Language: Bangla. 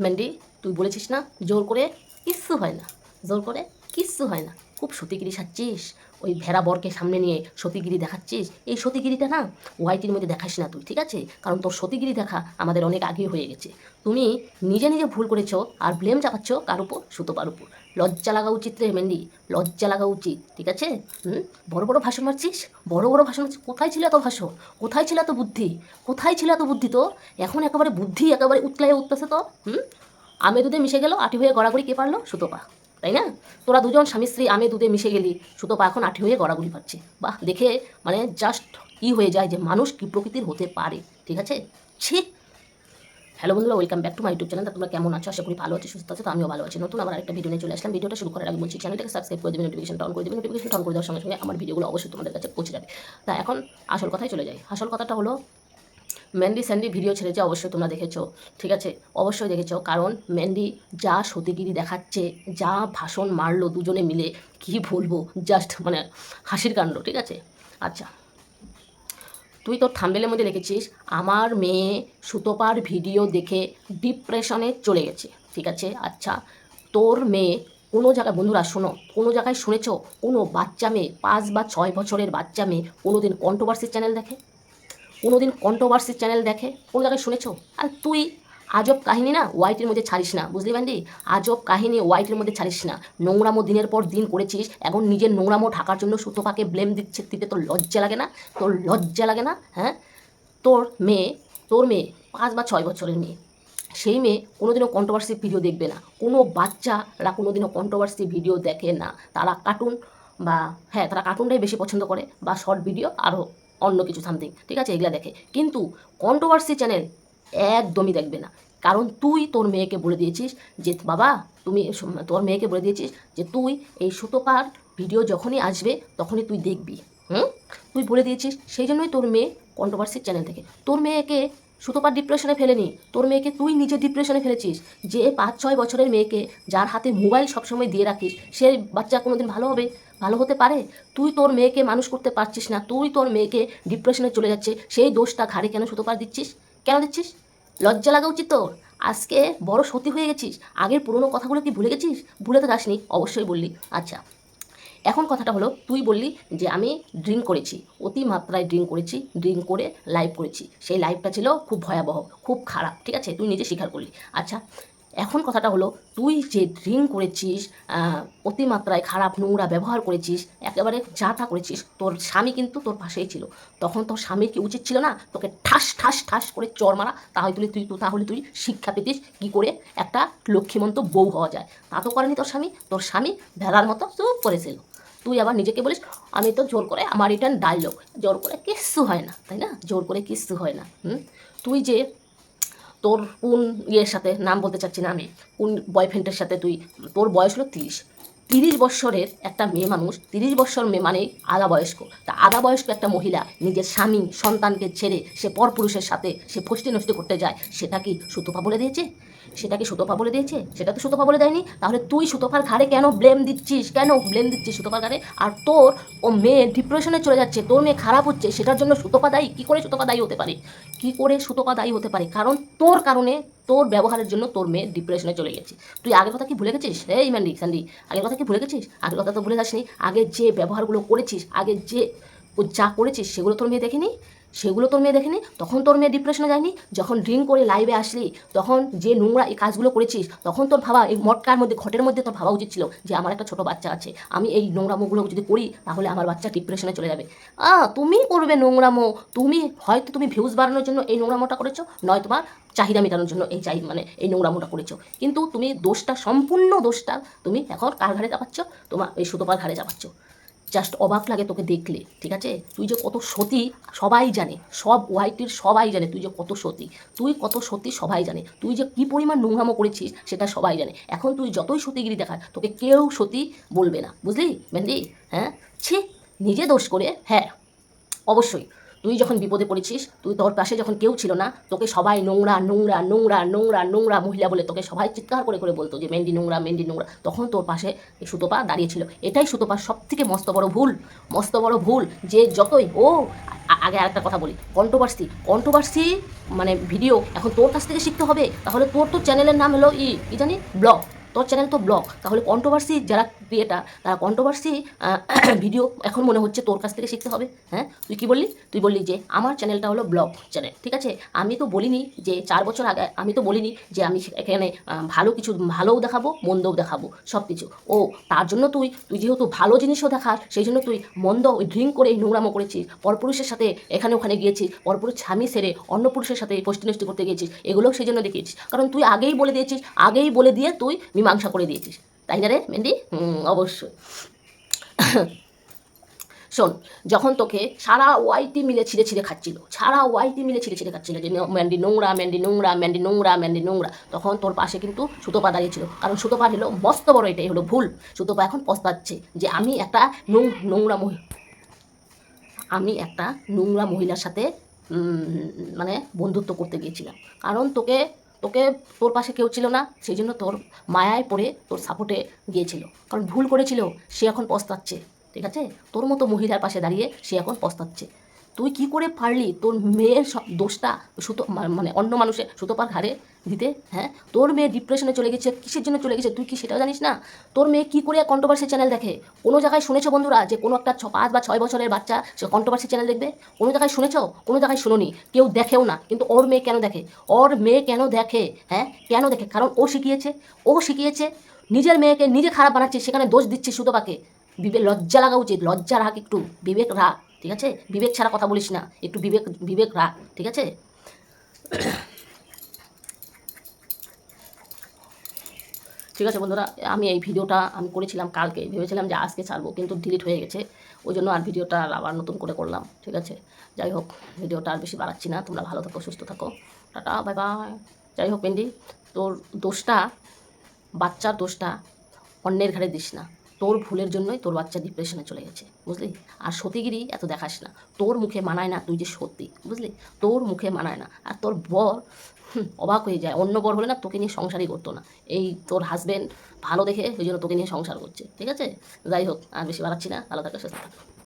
ম্যান্ডি তুই বলেছিস না, জোর করে কিচ্ছু হয় না। জোর করে কিচ্ছু হয় না। খুব সতীগিরি সাজছিস। ওই ভেড়া বরকে সামনে নিয়ে সতীগিরি দেখাচ্ছিস। এই সতীগিরিটা না ওয়াইটির মধ্যে দেখাস না তুই, ঠিক আছে? কারণ তোর সতীগিরি দেখা আমাদের অনেক আগে হয়ে গেছে। তুমি নিজে নিজে ভুল করেছ আর ব্লেম চাপাচ্ছ কার উপর? সুতোপার উপর। লজ্জা লাগা উচিত রে মেন্ডি লজ্জা লাগা উচিত, ঠিক আছে? হুম? বড় বড় ভাষণ মারছিস? বড় বড় ভাষণ মারছিস? কোথায় ছিল এত ভাষণ? কোথায় ছিল এত বুদ্ধি? কোথায় ছিল এত বুদ্ধি তো? এখন একেবারে বুদ্ধি, একেবারে উতলায় উঠতেছে তো, হুম? আমে দুধে মিশে গেল আটি হয়ে গড়াগড়ি কে পারল? সুতোপা, তাই না? তোরা দুজন স্বামী স্ত্রী আমে দুধে মিশে গেলি, সুতোপা এখন আটি হয়ে গড়াগড়ি পাচ্ছে। বাহ, দেখে মানে জাস্ট ই হয়ে যায় যে মানুষ কি প্রকৃতির হতে পারে, ঠিক আছে? ছি হ্যালো বন্ধুরা welcome back to my YouTube channel তোমরা কেমন আছো? আশা করি ভালো আছো, সুস্থ আছো, তো আমিও ভালো আছি। নতুন আবার একটা ভিডিও নিয়ে চলে আসলাম। ভিডিওটা শুরু করার আগে বলছি চ্যানেলটাকে সাবস্ক্রাইব করে দেবে নোটিফিকেশন অন করে দেবে। নোটিফিকেশন অন করে দেওয়ার সঙ্গে সঙ্গে আমার ভিডিওগুলো অবশ্যই তোমাদের কাছে পৌঁছে যাবে। তা এখন আসল কথায় চলে যাই। আসল কথাটা হলো ম্যান্ডি স্যান্ডি ভিডিও ছেড়েছে, অবশ্যই তোমরা দেখেছ, ঠিক আছে? অবশ্যই দেখেছ, কারণ ম্যান্ডি যা সতীগিরি দেখাচ্ছে, যা ভাষণ মারলো দুজনে মিলে, কি বলব? জাস্ট মানে হাসির কাণ্ড, ঠিক আছে? আচ্ছা তুই তোর থাম্বেলের মধ্যে লিখেছিস আমার মেয়ে সুতোপার ভিডিও দেখে ডিপ্রেশনে চলে গেছে। ঠিক আছে? আচ্ছা তোর মেয়ে কোনো জায়গায়, বন্ধুরা শোনো, কোনো জায়গায় শুনেছ? কোনো বাচ্চা মেয়ে, পাঁচ বা ছয় বছরের বাচ্চা মেয়ে কোনো দিন কন্ট্রোভার্সির চ্যানেল দেখে? কোনো দিন কন্ট্রোভার্সির চ্যানেল দেখে? কোনো জায়গায় শুনেছ? আর তুই আজব কাহিনী না হোয়াইটের মধ্যে ছাড়িস না, বুঝলি বান্দি? আজব কাহিনী হোয়াইটের মধ্যে ছাড়িস না। নোংরামো দিনের পর দিন করেছিস, এখন নিজের নোংরামো ঢাকার জন্য সুতোপাকে ব্লেম দিচ্ছে দিতে তোর লজ্জা লাগে না? তোর লজ্জা লাগে না? হ্যাঁ? তোর মেয়ে তোর মেয়ে, পাঁচ বা ছয় বছরের মেয়ে, সেই মেয়ে কোনোদিনও কন্ট্রোভার্সি ভিডিও দেখবে না। কোনো বাচ্চারা কোনোদিনও কন্ট্রোভার্সি ভিডিও দেখে না। তারা কার্টুন বা হ্যাঁ তারা কার্টুনটাই বেশি পছন্দ করে বা শর্ট ভিডিও আরও অন্য কিছু সামথিং ঠিক আছে? এগুলা দেখে। কিন্তু কন্ট্রোভার্সি চ্যানেল একদমই দেখবে না। কারণ তুই তোর মেয়েকে বলে দিয়েছিস যে, বাবা, তুমি তোর মেয়েকে বলে দিয়েছিস যে, তুই এই সুতোপার ভিডিও যখনই আসবে, তখনই তুই দেখবি। হুম? তুই বলে দিয়েছিস, সেই জন্যই তোর মেয়ে কন্ট্রোভার্সি চ্যানেল থেকে। তোর মেয়েকে সুতোপার ডিপ্রেশনে ফেলেনি। তোর মেয়েকে তুই নিজে ডিপ্রেশনে ফেলেছিস। যে পাঁচ, ছয় বছরের মেয়েকে যার হাতে মোবাইল সবসময় দিয়ে রাখিস, সে বাচ্চা কোনোদিন ভালো হবে, ভালো হতে পারে? তুই তোর মেয়েকে মানুষ করতে পারছিস না। তুই তোর মেয়েকে ডিপ্রেশনে চলে যাচ্ছে। সেই দোষটা ঘাড়ে কেন সুতোপার দিচ্ছিস? কেন দিচ্ছিস? লজ্জা লাগা উচিত তোর। আজকে বড় সতী হয়ে গেছিস। আগের পুরনো কথাগুলো কি ভুলে গেছিস? ভুলে তো যাসনি, অবশ্যই বললি। আচ্ছা এখন কথাটা হলো, তুই বললি যে আমি ড্রিঙ্ক করেছি। অতি মাত্রায় ড্রিঙ্ক করেছি, ড্রিঙ্ক করে লাইভ করেছি। সেই লাইভটা ছিল খুব ভয়াবহ, খুব খারাপ, ঠিক আছে? তুই নিজে স্বীকার করলি। আচ্ছা এখন কথাটা হলো, তুই যে ড্রিঙ্ক করেছিস অতিমাত্রায় খারাপ নোংরা ব্যবহার করেছিস, একেবারে যা তা করেছিস, তোর স্বামী কিন্তু তোর পাশেই ছিল। তখন তোর স্বামীর কি উচিত ছিল না? তোকে ঠাস ঠাস ঠাস করে চর মারা, তাহলে তুই তুই তাহলে তুই শিক্ষা পেতিস কী করে একটা লক্ষ্মীমন্ত বউ হওয়া যায়। তা তো করেনি তোর স্বামী। তোর স্বামী ভেড়ার মতো চুপ করেছিল তুই আবার নিজেকে বলিস, আমি তো জোর করে আমার রিটার্ন ডায়লগ জোর করে কিচ্ছু হয় না। তাই না? জোর করে কিচ্ছু হয় না। হুম? তুই যে তোর কোন ইয়ের সাথে, নাম বলতে চাচ্ছি না আমি, কোন বয়ফ্রেন্ডের সাথে তুই, তোর বয়স হলো তিরিশ। তিরিশ বৎসরের একটা মেয়ে মানুষ, তিরিশ বৎসর মেয়ে মানে আধা বয়স্ক। তা আধা বয়স্ক একটা মহিলা নিজের স্বামী, সন্তানকে ছেড়ে সে পরপুরুষের সাথে সে ফষ্টি নষ্টি করতে যায়, সেটা কি সুতোপা বলে দিয়েছে? সেটা কি সুতোপা বলে দিয়েছে? সেটা তো সুতোপা বলে দেয়নি। তাহলে তুই সুতোপার ঘাড়ে কেন ব্লেম দিচ্ছিস? কেন ব্লেম দিচ্ছিস সুতোপার ঘাড়ে? আর তোর ও মেয়ে ডিপ্রেশনে চলে যাচ্ছে, তোর মেয়ে খারাপ হচ্ছে, সেটার জন্য সুতোপা দায়ী? কী করে সুতোপা দায়ী হতে পারে? কী করে সুতোপা দায়ী হতে পারে? কারণ তোর কারণে তোর ব্যবহারের জন্য তোর মেয়ে ডিপ্রেশনে চলে গেছে। তুই আগের কথা কি ভুলে গেছিস? এই ম্যান্ডি স্যান্ডি আগের কথা কি ভুলে গেছিস? আগের কথা তো ভুলে যাসনি। আগে যে ব্যবহারগুলো করেছিস, আগে যে ও যা করেছিস সেগুলো তোর মেয়ে দেখেনি? সেগুলো তোর মেয়ে দেখেনি? তখন তোর মেয়ে ডিপ্রেশনে যায়নি? যখন ড্রিঙ্ক করে লাইভে আসলি, তখন যে নোংরা এই কাজগুলো করেছিস, তখন তোর ভাবা, এই মটকার মধ্যে, ঘটের মধ্যে তোর ভাবা উচিত ছিল যে আমার একটা ছোট বাচ্চা আছে। আমি এই নোংরা নোংরামোগুলো যদি করি, তাহলে আমার বাচ্চা ডিপ্রেশনে চলে যাবে। আ, তুমি করবে নোংরামো তুমি, হয়তো তুমি ভিউজ বাড়ানোর জন্য এই নোংরামোটা করেছ নয় তোমার চাহিদা মেটানোর জন্য এই চাই মানে এই নোংরামোটা করেছ। কিন্তু তুমি দোষটা, সম্পূর্ণ দোষটা তুমি এখন কার ঘাড়ে চাপাচ্ছ? তোমার এই সুতোপার ঘাড়ে চাপাচ্ছ। জাস্ট অবাক লাগে তোকে দেখলে, ঠিক আছে? তুই যে কত সতী, সবাই জানে, সব ওয়াইটির সবাই জানে তুই যে কত সতী। তুই কত সতী, সবাই জানে। তুই যে কী পরিমাণ নোংরামো করেছিস, সেটা সবাই জানে। এখন তুই যতই সতীগিরি দেখার, তোকে কেউ সতী বলবে না। বুঝলি মেন্দি হ্যাঁ? ছি, নিজে দোষ করে হ্যাঁ অবশ্যই। তুই যখন বিপদে পড়েছিস, তুই তোর পাশে যখন কেউ ছিল না, তোকে সবাই নোংরা নোংরা নোংরা নোংরা নোংরা মহিলা বলে তোকে সবাই চিৎকার করে করে বলতো যে মেন্ডি নোংরা মেন্ডি নোংরা। তখন তোর পাশে সুতোপা দাঁড়িয়েছিল এটাই সুতপার সব থেকে মস্ত বড় ভুল, মস্ত বড় ভুল যে যতই, ও আগে আরেকটা কথা বলি কন্ট্রোভার্সি কন্ট্রোভার্সি মানে ভিডিও এখন তোর কাছ থেকে শিখতে হবে, তাহলে তোর তো চ্যানেলের নাম হলো ই, কি জানি, ব্লগ। তোর চ্যানেল তো ব্লগ তাহলে কন্ট্রোভার্সি যারা ক্রিয়েটার তারা কন্ট্রোভার্সি ভিডিও এখন মনে হচ্ছে তোর কাছ থেকে শিখতে হবে হ্যাঁ? তুই কি বললি? তুই বললি যে আমার চ্যানেলটা হলো ব্লগ চ্যানেল ঠিক আছে? আমি তো বলিনি যে চার বছর আগে, আমি তো বলিনি যে আমি এখানে ভালো কিছু, ভালোও দেখাবো, মন্দও দেখাবো সব কিছু ও, তার জন্য তুই তুই যেহেতু ভালো জিনিসও দেখাস, সেই জন্য তুই মন্দ ওই ড্রিঙ্ক করে নোংরামো করেছিস, পরপুরুষের সাথে এখানে ওখানে গিয়েছিস, পরপুরুষ স্বামী সেরে অন্য পুরুষের সাথে পোষ্টি নষ্টি করতে গিয়েছিস, এগুলোও সেই জন্য দেখিয়েছিস। কারণ তুই আগেই বলে দিয়েছিস, আগেই বলে দিয়ে তুই মীমাংসা করে দিয়েছিস। তাই না রে মেন্ডি অবশ্যই। শোন, যখন তোকে সারা ওয়াইটি মিলে ছিঁড়ে ছিঁড়ে খাচ্ছিল, সারা ওয়াইটি মিলে ছিঁড়ে ছিঁড়ে খাচ্ছিল যে ম্যান্ডি নোংরা ম্যান্ডি নোংরা ম্যান্ডি নোংরা ম্যান্ডি নোংরা, তখন তোর পাশে কিন্তু সুতোপা দাঁড়িয়েছিল কারণ সুতোপা হলো মস্ত বড়, এটাই হলো ভুল। সুতোপা এখন পস্তাচ্ছে যে আমি একটা নোং- নোংরা মহি আমি একটা নোংরা মহিলার সাথে মানে বন্ধুত্ব করতে গিয়েছিলাম। কারণ তোকে তোকে তোর পাশে কেউ ছিল না, সেই জন্য তোর মায়ায় পড়ে তোর সাপোর্টে গিয়েছিল। কারণ ভুল করেছিল, সে এখন পস্তাচ্ছে, ঠিক আছে? তোর মতো মহিলার পাশে দাঁড়িয়ে সে এখন পস্তাচ্ছে। তুই কি করে পারলি? তোর মেয়ের সব দোষটা সুতো মানে অন্য মানুষের সুতোপার ঘাড়ে দিতে হ্যাঁ? তোর মেয়ে ডিপ্রেশনে চলে গেছে, কিসের জন্য চলে গেছে তুই কি সেটাও জানিস না? তোর মেয়ে কী করে কন্ট্রোভার্সি চ্যানেল দেখে? কোনো জায়গায় শুনেছো বন্ধুরা যে কোনো একটা ছ, পাঁচ বা ছয় বছরের বাচ্চা সে কন্ট্রোভার্সি চ্যানেল দেখবে? কোনো জায়গায় শুনেছো? কোনো জায়গায় শুনোনি। কেউ দেখেও না, কিন্তু ওর মেয়ে কেন দেখে? ওর মেয়ে কেন দেখে হ্যাঁ? কেন দেখে? কারণ ও শিখিয়েছে ও শিখিয়েছে নিজের মেয়েকে নিজে খারাপ বানাচ্ছে, সেখানে দোষ দিচ্ছে সুতোপাকে। বিবেক, লজ্জা লাগা উচিত, লজ্জা রাখ একটু, বিবেক রাখ। ঠিক আছে? বিবেক ছাড়া কথা বলিস না। একটু বিবেক বিবেক রাখ, ঠিক আছে? ঠিক আছে বন্ধুরা, আমি এই ভিডিওটা আমি করেছিলাম কালকে। ভেবেছিলাম যে আজকে ছাড়বো, কিন্তু ডিলিট হয়ে গেছে। ওই জন্য আর ভিডিওটা আবার নতুন করে করলাম, ঠিক আছে? যাই হোক, ভিডিওটা আর বেশি বাড়াচ্ছি না। তোমরা ভালো থাকো, সুস্থ থাকো। Tata, bye bye. যাই হোক, পেন্ডি, তোর দোষটা, বাচ্চার দোষটা অন্যের ঘাড়ে দিস না। তোর ভুলের জন্যই তোর বাচ্চা ডিপ্রেশনে চলে গেছে, বুঝলি? আর সতীগিরি এত দেখাস না। তোর মুখে মানায় না তুই যে সত্যি বুঝলি? তোর মুখে মানায় না। আর তোর বর অবাক হয়ে যায়। অন্য বর হলে না তোকে নিয়ে সংসারই করতো না। এই তোর হাজব্যান্ড ভালো দেখে ওই জন্য তোকে নিয়ে সংসার করছে, ঠিক আছে? যাই হোক, আর বেশি বাড়াচ্ছি না। ভালো থাকা, সুস্থ থাকো।